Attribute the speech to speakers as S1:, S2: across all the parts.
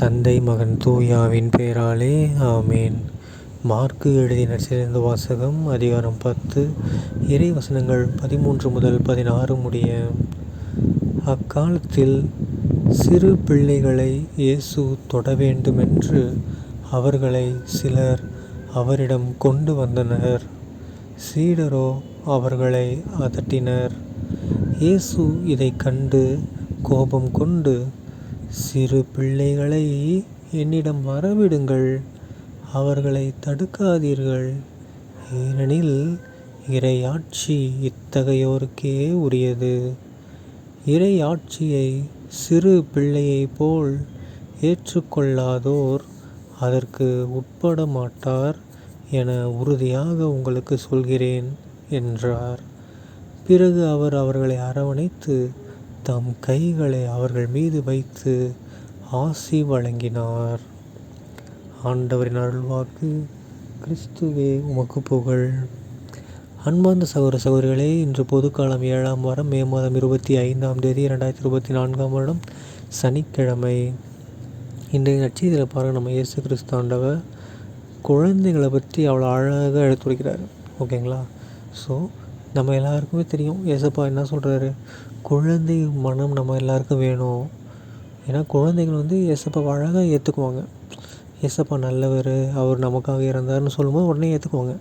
S1: தந்தை மகன் தூயாவின் பெயராலே ஆமேன். மார்க்கு எழுதின சிறந்த வாசகம் அதிகாரம் பத்து இறை வசனங்கள் பதிமூன்று முதல் பதினாறு முடிய. அக்காலத்தில் சிறு பிள்ளைகளை இயேசு தொட வேண்டுமென்று அவர்களை சிலர் அவரிடம் கொண்டு வந்தனர். சீடரோ அவர்களை அதட்டினர். இயேசு இதைக் கண்டு கோபம் கொண்டு சிறு பிள்ளைகளை என்னிடம் வரவிடுங்கள். அவர்களை தடுக்காதீர்கள். ஏனெனில் இறையாட்சி இத்தகையோருக்கே உரியது. இறையாட்சியை சிறு பிள்ளையைப் போல் ஏற்றுக்கொள்ளாதோர் அதற்கு உட்பட மாட்டார் என உறுதியாக உங்களுக்கு சொல்கிறேன் என்றார். பிறகு அவர் அவர்களை அரவணைத்து தம் கைகளை அவர்கள் மீது வைத்து ஆசி வழங்கினார். ஆண்டவரின் அருள்வாக்கு கிறிஸ்துவே உமக்கு புகழ். அன்பார்ந்த சகோதர சகோதரிகளே இன்று பொதுக்காலம் ஏழாம் வாரம் மே மாதம் இருபத்தி ஐந்தாம் தேதி ரெண்டாயிரத்தி இருபத்தி நான்காம் வருடம் சனிக்கிழமை. இன்றைய நட்சத்திரத்தில் பாருங்கள் நம்ம இயேசு கிறிஸ்து ஆண்டவர் குழந்தைகளை பற்றி அவ்வளோ அழகாக எடுத்துரைக்கிறார். ஓகேங்களா? ஸோ நம்ம எல்லாருக்குமே தெரியும். ஏசப்பா என்ன சொல்கிறாரு குழந்தை மனம் நம்ம எல்லாருக்கும் வேணும். ஏன்னா குழந்தைகள் வந்து ஏசப்பா அழகாக ஏற்றுக்குவாங்க ஏசப்பா நல்லவர் அவர் நமக்காக இறந்தார்னு சொல்லும்போது உடனே ஏற்றுக்குவாங்க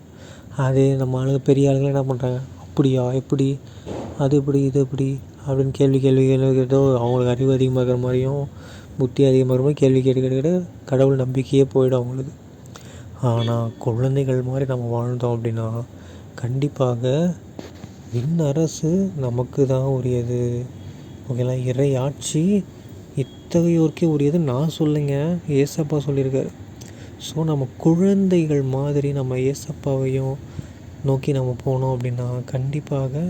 S1: அதே நம்ம ஆளுங்க பெரிய ஆளுங்களாம் என்ன பண்ணுறாங்க அப்படியா? எப்படி? அது எப்படி? இது எப்படி? அப்படின்னு கேள்வி கேள்வி கேள்வி கேட்டோ அவங்களுக்கு அறிவு அதிகமாக இருக்கிற மாதிரியும் புத்தி அதிகமாக இருக்கிற மாதிரி கேள்வி கேட்டு கேட்டு கேட்டு கடவுள் நம்பிக்கையே போயிடும் அவங்களுக்கு. ஆனால் குழந்தைகள் மாதிரி நம்ம வாழ்ந்தோம் அப்படின்னா கண்டிப்பாக விண்ணரசு நமக்கு தான் உரியது. ஓகேங்களா இறை ஆட்சி இத்தகையோருக்கே உரியது நான் சொல்லுங்க. ஏசப்பா சொல்லியிருக்காரு. ஸோ நம்ம குழந்தைகள் மாதிரி நம்ம ஏசப்பாவையும் நோக்கி நம்ம போனோம் அப்படின்னா கண்டிப்பாக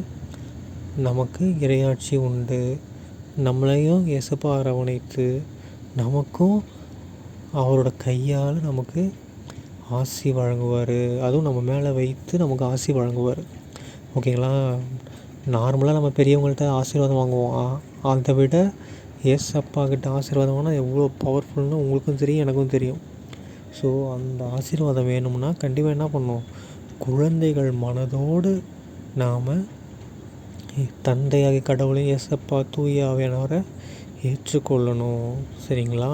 S1: நமக்கு இறையாட்சி உண்டு. நம்மளையும் ஏசப்பா அரவணைத்து நமக்கும் அவரோட கையால் நமக்கு ஆசி வழங்குவார். அதுவும் நம்ம மேலே வைத்து நமக்கு ஆசி வழங்குவார். ஓகேங்களா நார்மலாக நம்ம பெரியவங்கள்ட்ட ஆசீர்வாதம் வாங்குவோம். அதை விட ஏசப்பா கிட்ட ஆசீர்வாதம் வாங்கினா எவ்வளோ பவர்ஃபுல்னு உங்களுக்கும் தெரியும் எனக்கும் தெரியும். ஸோ அந்த ஆசீர்வாதம் வேணும்னா கண்டிப்பாக என்ன பண்ணுவோம்? குழந்தைகள் மனதோடு நாம் தந்தையாக கடவுளையும் ஏசப்பா தூய ஆவியானவரை ஏற்றுக்கொள்ளணும். சரிங்களா?